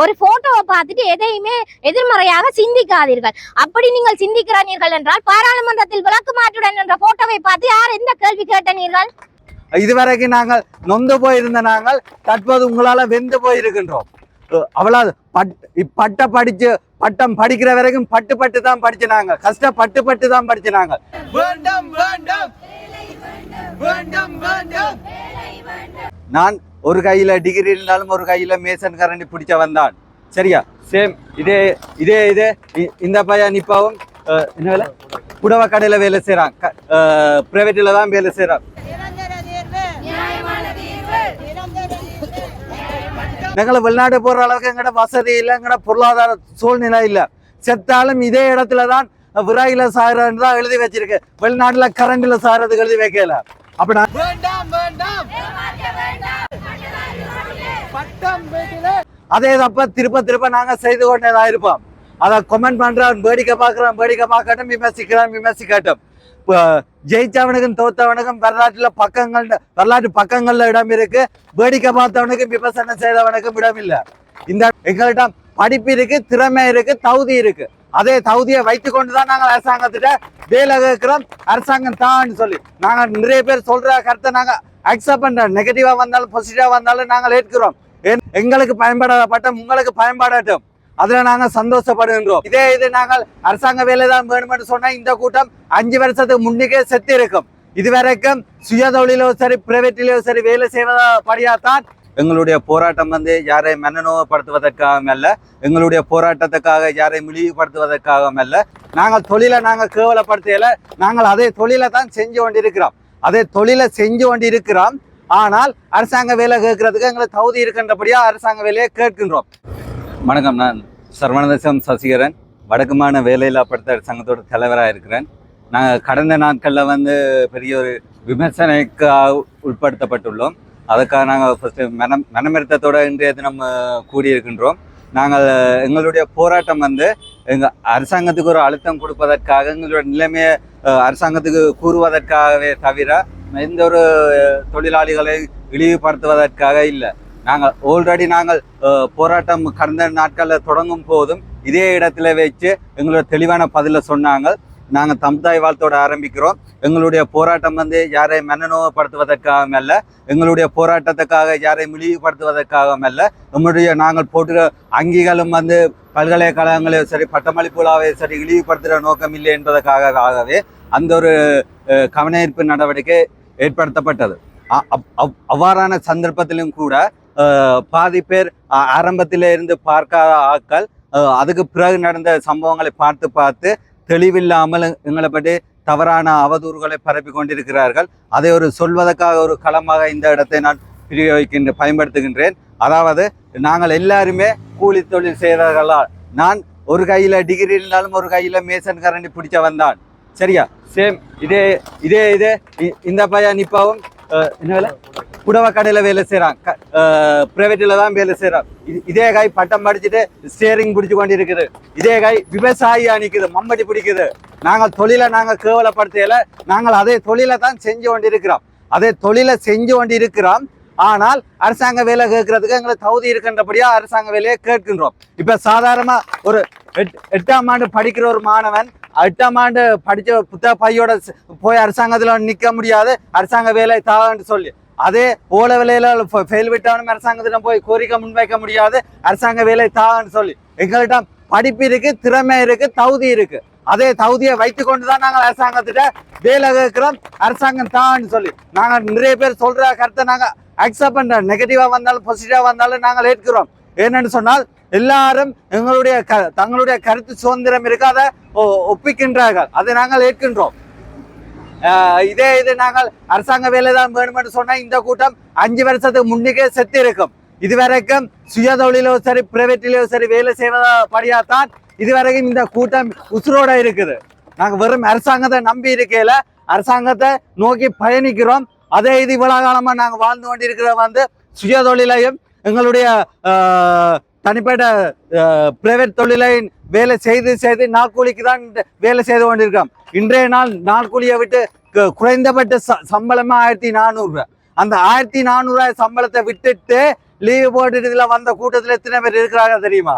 ஒரு போட்டோவை பார்த்துட்டு எதையுமே எதிர்மறையாக சிந்திக்காதீர்கள். அப்படி நீங்கள் சிந்திக்கிறானீர்கள் என்றால் பாராளுமன்றத்தில் விளக்கு மாற்றுடன் என்ற போட்டோவை பார்த்து யார் எந்த கேள்வி கேட்டனீர்கள்? இதுவரைக்கும் நாங்கள் நொந்து போயிருந்த நாங்கள் தற்போது உங்களால வெந்து போயிருக்கின்றோம். அவ்வளவு பட் பட்ட படிச்சு பட்டம் படிக்கிற வரைக்கும் பட்டு பட்டு தான் படிச்சு நாங்கள். கஷ்டப்பட்டு பட்டு தான் படிச்சு நாங்கள். வேண்டும் வேண்டும். வேண்டும் வேண்டும். நான் ஒரு கையில் டிகிரி இருந்தாலும் ஒரு கையில் மேசன் கரண்டி பிடிச்ச வந்தான் சரியா? சேம் இதே இதே இதே. இ- இந்த பையன் நிப்பாவும் என்ன வேலை? புடவை கடையில் வேலை செய்யறான் ப்ரைவேட்டில் தான் வேலை செய்கிறான் எங்களை வெளிநாடு போகிற அளவுக்கு எங்கட வசதி இல்லை எங்கட பொருளாதார சூழ்நிலை இல்லை. செத்தாலும் இதே இடத்துல தான் விராயில சாகிறன்னு தான் எழுதி வச்சிருக்கு. வெளிநாட்டுல கரண்டில் சாகிறதுக்கு எழுதி வைக்கல. அப்படின்னா அதே தப்ப திருப்ப திருப்ப நாங்க செய்து கொண்டேதான் இருப்போம். அதை கமெண்ட் பண்றோம் வேடிக்கை பார்க்கறான் வேடிக்கை பார்க்கட்டும் விமர்சிக்கிறான் விமர்சிக்கட்டும். ஜெயிச்சவனுக்கும் தோத்தவனுக்கும் வரலாற்றுல பக்கங்கள் வரலாற்று பக்கங்கள்ல இடம் இருக்கு. வேடிக்கை பார்த்தவனுக்கும் விமர்சனம் செய்தவனுக்கும் இடம் இல்ல. இந்த எங்கள்கிட்ட படிப்பு இருக்கு திறமை இருக்கு தகுதி இருக்கு. அதே தகுதியை வைத்து கொண்டுதான் நாங்கள் அரசாங்கத்திட்ட வேலை கேட்கிறோம். அரசாங்கம் தான் சொல்லி. நாங்க நிறைய பேர் சொல்ற கருத்தை நாங்க அக்செப்ட் பண்ணுறோம் நெகட்டிவாக வந்தாலும் பாசிட்டிவாக வந்தாலும் நாங்கள் ஏற்கிறோம். ஏன் எங்களுக்கு பயன்படாத உங்களுக்கு பயன்படட்டும். அதில் நாங்கள் சந்தோஷப்படுகின்றோம். இதே இது நாங்கள் அரசாங்க வேலை தான் வேணும்னு சொன்னால் இந்த கூட்டம் அஞ்சு வருஷத்துக்கு முன்னுக்கே செத்து இருக்கும் இதுவரைக்கும் சுய தொழிலோ சரி பிரைவேட்டிலோ சரி வேலை செய்வதா படியாத்தான் எங்களுடைய போராட்டம் வந்து யாரை மனநோவப்படுத்துவதற்காக அல்ல எங்களுடைய போராட்டத்துக்காக யாரை இழிவுபடுத்துவதற்காக அல்ல. நாங்கள் தொழிலை நாங்கள் கேவலப்படுத்தல நாங்கள் அதே தொழிலை தான் செஞ்சு கொண்டிருக்கிறோம். அதே தொழிலை செஞ்சு கொண்டு இருக்கிறோம் ஆனால் அரசாங்க வேலை கேட்கறதுக்கு எங்களுக்கு தகுதி இருக்கின்றபடியா அரசாங்க வேலையை கேட்கின்றோம். வணக்கம் நான் சர்வணதேசம் சசிகரன். வடக்குமான வேலையில்லா படுத்த சங்கத்தோட தலைவராக இருக்கிறேன். நாங்கள் கடந்த நாட்களில் வந்து பெரிய ஒரு விமர்சனைக்கு உட்படுத்தப்பட்டுள்ளோம். அதுக்காக நாங்கள் ஃபஸ்ட்டு மனம் மனமிருத்தத்தோட இன்றைய தினம் கூடியிருக்கின்றோம். நாங்கள் எங்களுடைய போராட்டம் வந்து எங்கள் அரசாங்கத்துக்கு ஒரு அழுத்தம் கொடுப்பதற்காக எங்களுடைய நிலைமையை அரசாங்கத்துக்கு கூறுவதற்காகவே தவிர எந்த ஒரு தொழிலாளிகளை இழிவுபடுத்துவதற்காக இல்லை. நாங்கள் ஆல்ரெடி நாங்கள் போராட்டம் கடந்த நாட்களில் தொடங்கும் போதும் இதே இடத்துல வச்சு எங்களோட தெளிவான பதிலை சொன்னாங்க. நாங்கள் தம்தாய் வாழ்த்தோட ஆரம்பிக்கிறோம். எங்களுடைய போராட்டம் வந்து யாரை மனநோவப்படுத்துவதற்காக அல்ல எங்களுடைய போராட்டத்துக்காக யாரை இழிவுபடுத்துவதற்காக அல்ல. நம்முடைய நாங்கள் போட்டுகிற அங்கிகளும் வந்து பல்கலைக்கழகங்களையும் சரி பட்டமளிப்புலாவையும் சரி இழிவுபடுத்துகிற நோக்கம் இல்லை என்பதற்காகவே அந்த ஒரு கவனயீர்ப்பு கவனஈர்ப்பு நடவடிக்கை ஏற்படுத்தப்பட்டது. அ- அப்- அவ்- அவ்வாறான சந்தர்ப்பத்திலும் கூட பாதி பேர் ஆரம்பத்திலே இருந்து பார்க்காத ஆட்கள் அதுக்கு பிறகு நடந்த சம்பவங்களை பார்த்து பார்த்து தெளிவில்லாமல் எங்களை பற்றி தவறான அவதூறுகளை பரப்பி கொண்டிருக்கிறார்கள் அதை ஒரு சொல்வதற்காக ஒரு களமாக இந்த இடத்தை நான் பிரயோகிக்கின்ற பயன்படுத்துகின்றேன். அதாவது நாங்கள் எல்லாருமே கூலி தொழில் செய்கிறவர்களால் நான் ஒரு கையில் டிகிரி இருந்தாலும் ஒரு கையில் மேசன் கரண்டி பிடிச்ச வந்தான் சரியா? சேம் இதே இதே இதே இ- இந்த பையன் நிப்பாவும் என்ன புடவை கடையில் வேலை க ப்ரைவேட்டில் தான் வேலை செய்கிறான் இதே கை பட்டம் படிச்சுட்டு ஸ்டேரிங் பிடிச்சு கொண்டு இருக்குது இதே காய் விவசாயியாக நிற்குது மம்மடி பிடிக்குது. நாங்கள் தொழிலை நாங்கள் கேவலப்படுத்தல நாங்கள் அதே தொழிலை தான் செஞ்சு கொண்டு இருக்கிறோம் அதே தொழிலை செஞ்சு கொண்டு இருக்கிறோம் ஆனால் அரசாங்க வேலை கேட்கறதுக்கு எங்களுக்கு தகுதி இருக்கின்றபடியா அரசாங்க வேலையை கேட்கின்றோம். இப்போ சாதாரணமாக ஒரு எட்- எட்டாம் ஆண்டு படிக்கிற ஒரு மாணவன் எட்டாம் ஆண்டு படித்த புத்தக பையோட போய் அரசாங்கத்தில் நிற்க முடியாது அரசாங்க வேலை தான்னு சொல்லி. அதே ஓல வேலையில ஃபெயில் விட்டவனும் அரசாங்கத்திடம் போய் கோரிக்கை முன்வைக்க முடியாது. அரசாங்க வேலை தான்னு சொல்லி. எங்கள்கிட்ட படிப்பு இருக்கு திறமை இருக்கு தகுதி இருக்கு. அதே தகுதியை வைத்து கொண்டுதான் நாங்கள் அரசாங்கத்திட்ட வேலை கேட்கிறோம். அரசாங்கம் தான்னு சொல்லி. நாங்கள் நிறைய பேர் சொல்ற கருத்தை நாங்கள் அக்செப்ட் பண்றோம். நெகட்டிவா வந்தாலும் பாசிட்டிவா வந்தாலும் நாங்கள் ஏற்கிறோம். என்னன்னு சொன்னால் எல்லாரும் எங்களுடைய க தங்களுடைய கருத்து சுதந்திரம் இருக்காத ஒப்பிக்கின்றார்கள். அதை நாங்கள் ஏற்கின்றோம். இதே இது நாங்கள் அரசாங்க வேலை தான் வேணும்னு சொன்னா இந்த கூட்டம் அஞ்சு வருஷத்துக்கு முன்னுக்கே செத்து இருக்கும் இதுவரைக்கும் சுய தொழிலோ சரி பிரைவேட்டிலோ சரி வேலை செய்வதா படியாத்தான் இதுவரைக்கும் இந்த கூட்டம் உசுரோட இருக்குது. நாங்க வெறும் அரசாங்கத்தை நம்பி இருக்கையில அரசாங்கத்தை நோக்கி பயணிக்கிறோம். அதே இது இவ்வளவு காலமா நாங்க வாழ்ந்து கொண்டிருக்கிற வந்து சுய தொழிலையும் எங்களுடைய தனிப்பட்ட பிரைவேட் தொழிலை வேலை செய்து செய்து நாட்கூலிக்கு தான் வேலை செய்து கொண்டிருக்கிறோம். இன்றைய நாள் நாட்கூலியை விட்டு குறைந்தபட்ச ச- ஆயிரத்தி நானூறு அந்த ஆயிரத்தி நானூறு சம்பளத்தை விட்டுட்டு லீவு போட்டுட்டு இதில் வந்த கூட்டத்தில் எத்தனை பேர் இருக்கிறாங்க தெரியுமா?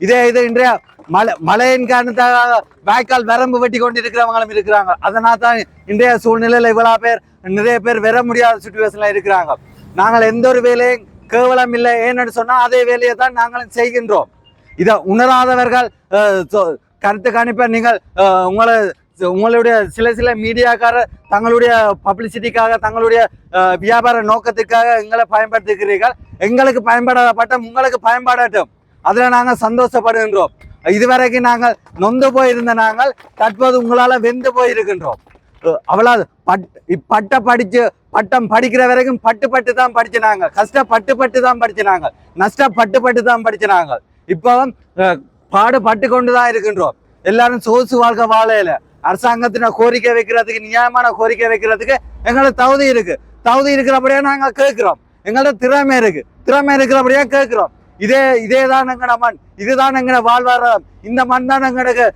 இதே இது இன்றைய மழை மழையின் காரணத்தாக வாய்க்கால் வரம்பு வெட்டி கொண்டு இருக்கிறவங்களும் இருக்கிறாங்க. அதனால தான் இன்றைய சூழ்நிலையில் இவ்வளோ பேர் நிறைய பேர் வர முடியாத சுச்சுவேஷனில் இருக்கிறாங்க. நாங்கள் எந்த ஒரு வேலையும் கேவலம் இல்லை ஏன்னு சொன்னால் அதே வேலையை தான் நாங்களும் செய்கின்றோம். இதை உணராதவர்கள் கருத்து கணிப்பை நீங்கள் உங்களை உங்களுடைய சில சில மீடியாக்காரர் தங்களுடைய பப்ளிசிட்டிக்காக தங்களுடைய வியாபார நோக்கத்துக்காக எங்களை பயன்படுத்துகிறீர்கள். எங்களுக்கு பயன்படாதப்பட்ட உங்களுக்கு பயன்படட்டும். அதில் நாங்கள் சந்தோஷப்படுகின்றோம். இதுவரைக்கும் நாங்கள் நொந்து போயிருந்த நாங்கள் தற்போது உங்களால் வெந்து போயிருக்கின்றோம். அஹ், அவ்வளவு பட் பட்ட படிச்சு பட்டம் படிக்கிற வரைக்கும் பட்டு பட்டு தான் படிச்சினாங்க. கஷ்டப்பட்டு பட்டு தான் படிச்சினாங்க. நஷ்டப்பட்டு பட்டு தான் படிச்சினாங்க. இப்போ பாடுபட்டு கொண்டு தான் இருக்கின்றோம். எல்லாரும் சொகுசு வாழ்க்கை வாழையில. அரசாங்கத்தின கோரிக்கை வைக்கிறதுக்கு நியாயமான கோரிக்கை வைக்கிறதுக்கு எங்களோட தகுதி இருக்கு. தகுதி இருக்கிறபடியே நாங்கள் கேட்கிறோம். எங்கள்ட்ட திறமை இருக்கு. திறமை இருக்கிறபடியே கேட்கிறோம். இதே இதே தான் எங்கட மண். இதுதான் எங்கட வாழ்வாதாரம். இந்த மண் தான் எங்களுக்கு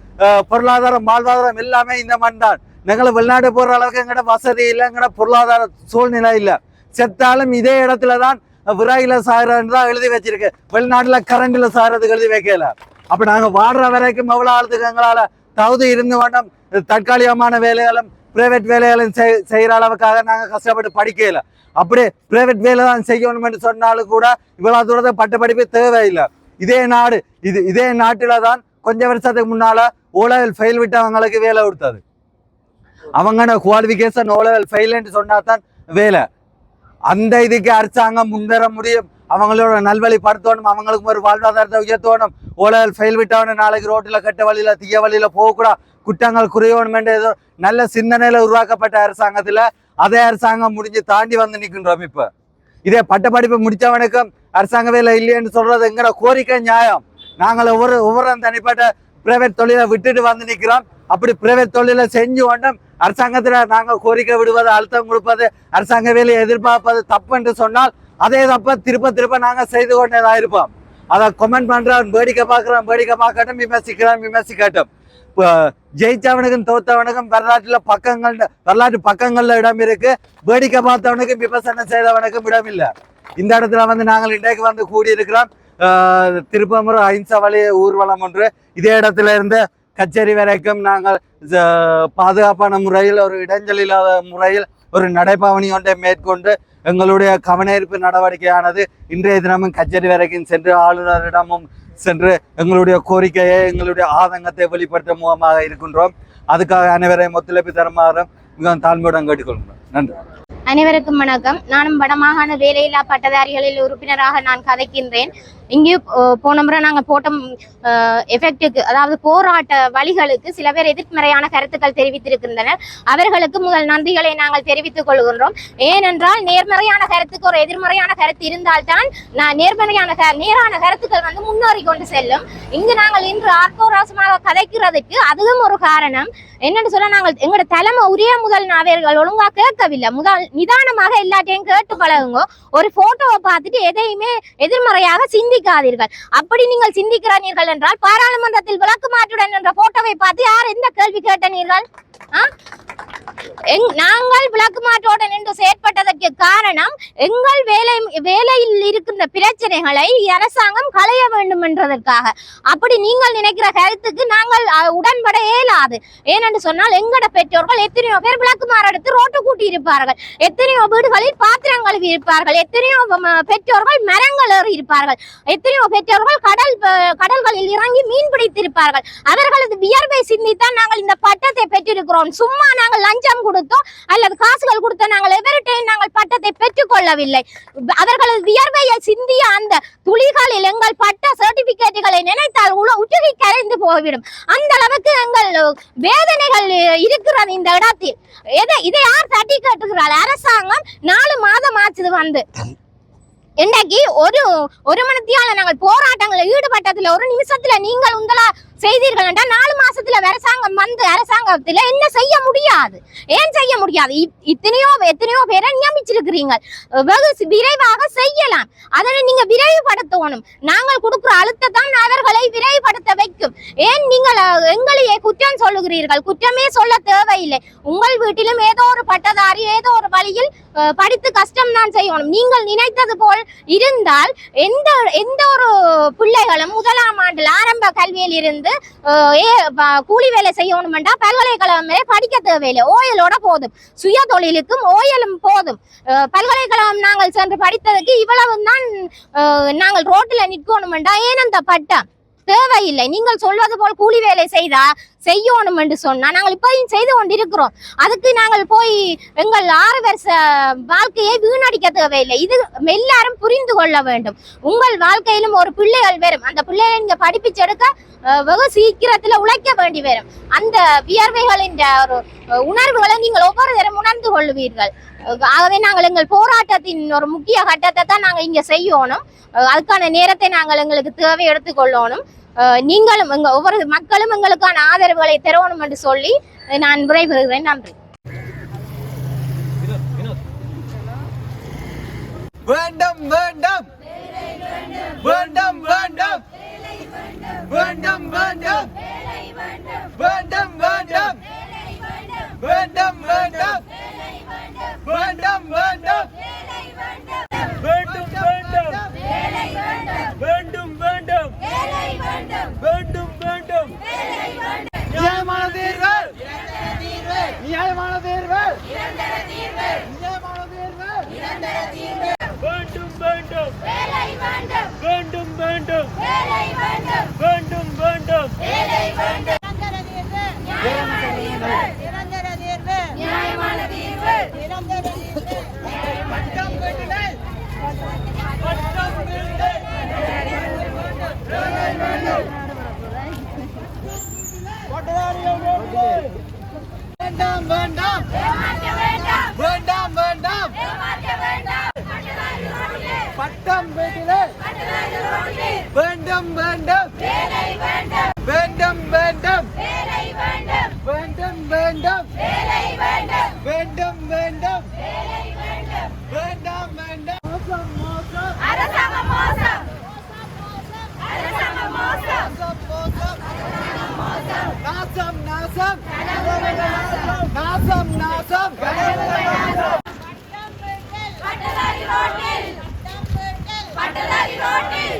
பொருளாதாரம் வாழ்வாதாரம் எல்லாமே இந்த மண் தான் நாங்கள் வெளிநாடு போகிற அளவுக்கு எங்கட வசதி இல்லை எங்கட பொருளாதார சூழ்நிலை இல்லை செத்தாலும் இதே இடத்துல தான் விராயில் சாகிறன்னு தான் எழுதி வச்சிருக்கு வெளிநாட்டில் கரண்டில் சாகிறதுக்கு எழுதி வைக்கல அப்போ நாங்கள் வாடுற வரைக்கும் எவ்வளோ ஆளுக்கு எங்களால் தகுதி இருந்து வேண்டும் தற்காலிகமான வேலைகளும் பிரைவேட் வேலைகளும் செய்- செய்கிற அளவுக்காக நாங்கள் கஷ்டப்பட்டு படிக்கல அப்படியே பிரைவேட் வேலை தான் செய்யணும்னு சொன்னாலும் கூட இவ்வளோ தூரத்தை பட்ட படிப்பு தேவையில்லை இதே நாடு இது இதே நாட்டில் தான் கொஞ்ச வருஷத்துக்கு முன்னால் ஓலவல் ஃபெயில் விட்டவங்களுக்கு வேலை கொடுத்தது அவங்கன குவாலிஃபிகேஷன் ஓலவல் ஃபெயில்னு சொன்னா தான் வேலை. அந்த இதுக்கு அரசாங்கம் முன்னேற முடியும். அவங்களோட நல்வழிப்படுத்தணும். அவங்களுக்கு ஒரு வாழ்வாதாரத்தை உயர்த்தணும். ஓலவெல் ஃபெயில் விட்டவன நாளைக்கு ரோட்டில் கட்ட வழியில தீய வழியில போகக்கூடாது குற்றங்கள் குறையணும் ஏதோ நல்ல சிந்தனையில் உருவாக்கப்பட்ட அரசாங்கத்தில் அதே அரசாங்கம் முடிஞ்சு தாண்டி வந்து நிற்கின்றோம் இப்போ. இதே பட்டப்படிப்பு முடிச்சவனுக்கும் அரசாங்க வேலை இல்லைன்னு சொல்றது எங்கட கோரிக்கை நியாயம். நாங்கள் ஒவ்வொரு ஒவ்வொரு தனிப்பட்ட பிரைவேட் தொழிலை விட்டுட்டு வந்து நிற்கிறோம். அப்படி பிரைவேட் தொழிலை செஞ்சு கொண்டும் அரசாங்கத்தில் நாங்கள் கோரிக்கை விடுவது அழுத்தம் கொடுப்பது அரசாங்க வேலையை எதிர்பார்ப்பது தப்பு என்று சொன்னால் அதே தப்ப திருப்ப திருப்ப நாங்கள் செய்து கொண்டேதான் இருப்போம். அதை கமெண்ட் பண்ணுறவன் வேடிக்கை பார்க்கறான் வேடிக்கை பார்க்கட்டும் விமர்சிக்கிறான் விமர்சிக்கட்டும். இப்போ ஜெயிச்சவனுக்கும் தோத்தவனுக்கும் வரலாற்றுல பக்கங்கள் வரலாற்று பக்கங்கள்ல இடம் இருக்கு. வேடிக்கை பார்த்தவனுக்கும் விமர்சனம் செய்தவனுக்கும் இடம் இல்லை. இந்த இடத்துல வந்து நாங்கள் இன்றைக்கு வந்து கூடி இருக்கிறோம் திருப்பமுறை அஹிம்சா வழி ஊர்வலம் ஒன்று. இதே இடத்துல இருந்து கச்சேரி வரைக்கும் நாங்கள் பாதுகாப்பான முறையில் ஒரு இடைஞ்சல் இல்லாத முறையில் ஒரு நடைபாவணி ஒன்றை மேற்கொண்டு எங்களுடைய கவனஈர்ப்பு நடவடிக்கையானது இன்றைய தினமும் கச்சேரி வரைக்கும் சென்று ஆளுநரிடமும் சென்று எங்களுடைய கோரிக்கையை எங்களுடைய ஆதங்கத்தை வெளிப்படுத்த முகமாக இருக்கின்றோம். அதுக்காக அனைவரையும் ஒத்துழைப்பு தருமாறும் மிகவும் தாழ்மையுடன் கேட்டுக்கொள்கிறோம். நன்றி. அனைவருக்கும் வணக்கம். நானும் வடமாகாண வேலையில்லா பட்டதாரிகளில் உறுப்பினராக நான் கதைக்கின்றேன். இங்கேயும் போன முறை நாங்கள் போட்ட எஃபெக்டுக்கு அதாவது போராட்ட வழிகளுக்கு சில பேர் எதிர்மறையான கருத்துக்கள் தெரிவித்திருக்கின்றனர். அவர்களுக்கு முதல் நன்றிகளை நாங்கள் தெரிவித்துக் கொள்கின்றோம். ஏனென்றால் நேர்மறையான கருத்துக்கு ஒரு எதிர்மறையான கருத்து இருந்தால்தான் நான் நேர்மறையான நேரான கருத்துக்கள் வந்து முன்னேறி கொண்டு செல்லும். இங்கு நாங்கள் இன்று ஆர்ப்போராசமாக கதைக்கிறதுக்கு அதுவும் ஒரு காரணம். என்னன்னு சொல்ல நாங்கள் எங்களோட தலைமை உரிய முதல் நாவர்கள் ஒழுங்காக கேட்கவில்லை. முதல் நிதானமாக எல்லாத்தையும் கேட்டு பழகுங்க. ஒரு போட்டோவை பார்த்துட்டு எதையுமே எதிர்மறையாக சிந்திக்காதீர்கள். அப்படி நீங்கள் சிந்திக்கிறீர்கள் என்றால் பாராளுமன்றத்தில் விளக்கு மாற்றுடன் என்ற போட்டோவை பார்த்து யார் எந்த கேள்வி கேட்டனீர்கள்? நாங்கள் விளக்கு மாற்றோடு நின்று செயற்பட்டதற்கு காரணம் எங்கள் வேலை வேலையில் இருக்கின்ற பிரச்சனைகளை அரசாங்கம் களைய வேண்டும் என்றதற்காக. அப்படி நீங்கள் நினைக்கிற கருத்துக்கு நாங்கள் உடன்பட இயலாது. ஏனென்று சொன்னால் எங்கட பெற்றோர்கள் எத்தனையோ பேர் விளக்குமாறு எடுத்து ரோட்டு கூட்டி இருப்பார்கள் எத்தனையோ வீடுகளில் பாத்திரம் கழுவி இருப்பார்கள் எத்தனையோ ம- பெற்றோர்கள் மரங்கள் ஏறி இருப்பார்கள் எத்தனையோ பெற்றோர்கள் கடல் கடல்களில் இறங்கி மீன் பிடித்திருப்பார்கள். அவர்களது வியர்வை சிந்தித்தான் நாங்கள் இந்த பட்டத்தை பெற்றிருக்கிறோம். சும்மா நாங்கள் லஞ்சம் கொடுத்தோம். அல்லது காசுகள் கொடுத்த நாங்கள் எவர்கிட்டையும் நாங்கள் பட்டத்தை பெற்றுக் கொள்ளவில்லை அவர்களது வியர்வையை சிந்திய அந்த துளிகளில் எங்கள் பட்ட சர்டிபிகேட்டுகளை நினைத்தால் உல உருகி கரைந்து போய்விடும். அந்த அளவுக்கு எங்கள் வேதனைகள் இருக்கிறது இந்த இடத்தில். எதை இதை யார் தட்டி கேட்டுகிறாள்? அரசாங்கம் நாலு மாதம் ஆச்சுது வந்து. இன்னைக்கு ஒரு ஒரு மணித்தியால நாங்கள் போராட்டங்களில் ஈடுபட்டதுல ஒரு நிமிஷத்துல நீங்கள் உங்களா செய்தீர்கள் என்றால் நாலு மாசத்துல அரசாங்கம் வந்து அரசாங்கத்துல என்ன செய்ய முடியாது? ஏன் செய்ய முடியாது? இத்தனையோ எத்தனையோ பேரை நியமிச்சிருக்கிறீங்க வெகு விரைவாக செய்யலாம். அதனை நீங்க விரைவுபடுத்தணும். நாங்கள் கொடுக்குற அழுத்தத்தான் அவர்களை விரைவுபடுத்த வைக்கும். ஏன் நீங்கள் எங்களையே குற்றம் சொல்லுகிறீர்கள்? குற்றமே சொல்ல தேவையில்லை. உங்கள் வீட்டிலும் ஏதோ ஒரு பட்டதாரி ஏதோ ஒரு வழியில் படித்து கஷ்டம் தான் செய்யணும். நீங்கள் நினைத்தது போல் இருந்தால் எந்த எந்த ஒரு பிள்ளைகளும் முதலாம் ஆண்டில் ஆரம்ப கல்வியில் இருந்து வந்து ஏ கூலி வேலை செய்யணுமெண்டா பல்கலைக்கழகமே படிக்க தேவையில்லை. ஓயலோட போதும். சுய தொழிலுக்கும் ஓயலும் போதும். பல்கலைக்கழகம் நாங்கள் சென்று படித்ததுக்கு இவ்வளவு தான் நாங்கள் ரோட்டில் நிற்கணுமெண்டா. ஏன் அந்த பட்டம்? தேவையில்லை. நீங்கள் சொல்வது போல் கூலி வேலை செய்தா செய்யணும் என்று சொன்னா நாங்கள் இப்பயும் செய்து கொண்டிருக்கிறோம். அதுக்கு நாங்கள் போய் எங்கள் ஆறு வருஷ வாழ்க்கையை வீணடிக்க தேவையில்லை. இது எல்லாரும் புரிந்து கொள்ள வேண்டும். உங்கள் வாழ்க்கையிலும் ஒரு பிள்ளைகள் வரும். அந்த பிள்ளைகளை நீங்க படிப்பிச்செடுக்க எடுக்க வெகு சீக்கிரத்துல உழைக்க வேண்டி வரும். அந்த வியர்வைகளின் ஒரு உணர்வுகளை நீங்கள் ஒவ்வொரு தரம் உணர்ந்து கொள்வீர்கள். ஆகவே நாங்கள் எங்கள் போராட்டத்தின் ஒரு முக்கிய கட்டத்தை தான் நாங்கள் இங்க செய்யணும். அதுக்கான நேரத்தை நாங்கள் எங்களுக்கு தேவை எடுத்துக்கொள்ளணும் நீங்களும் எங்கள் ஒவ்வொரு மக்களும் எங்களுக்கான ஆதரவுகளை தரணும் என்று சொல்லி நான் விடைபெறுகிறேன் நன்றி. வேண்டும் வேண்டும். வேண்டும் வேண்டும். வேண்டும் வேண்டும். வேண்டும் வேண்டும். வேண்டும் வேண்டும். வேண்டும் வேண்டும் வேண்டும் வேண்டும் வேண்டும் வேண்டும் வேண்டும். நியாயமான தீர்வு நியாயமான தீர்வு நியாயமான தீர்வு வேண்டும். வேண்டும் வேண்டும். வேண்டும் வேண்டும். வேண்டாம் வேண்டாம். வேண்டாம். வேண்டாம் பட்டம் பெற்றிலே வேண்டும் வேண்டும். வேண்டும். வேண்டும் வேண்டும். வேண்டும். வேண்டும் வேண்டும். வேண்டாம். வேண்டாம் மோசம் மோசம். அரசாங்கம் மோசம். அரசாங்கம் மோசம். மோசம் நாசம் நாசம் நாசம் நாசம். பட்டதாரி ரோட்டில். பட்டதாரி ரோட்டில்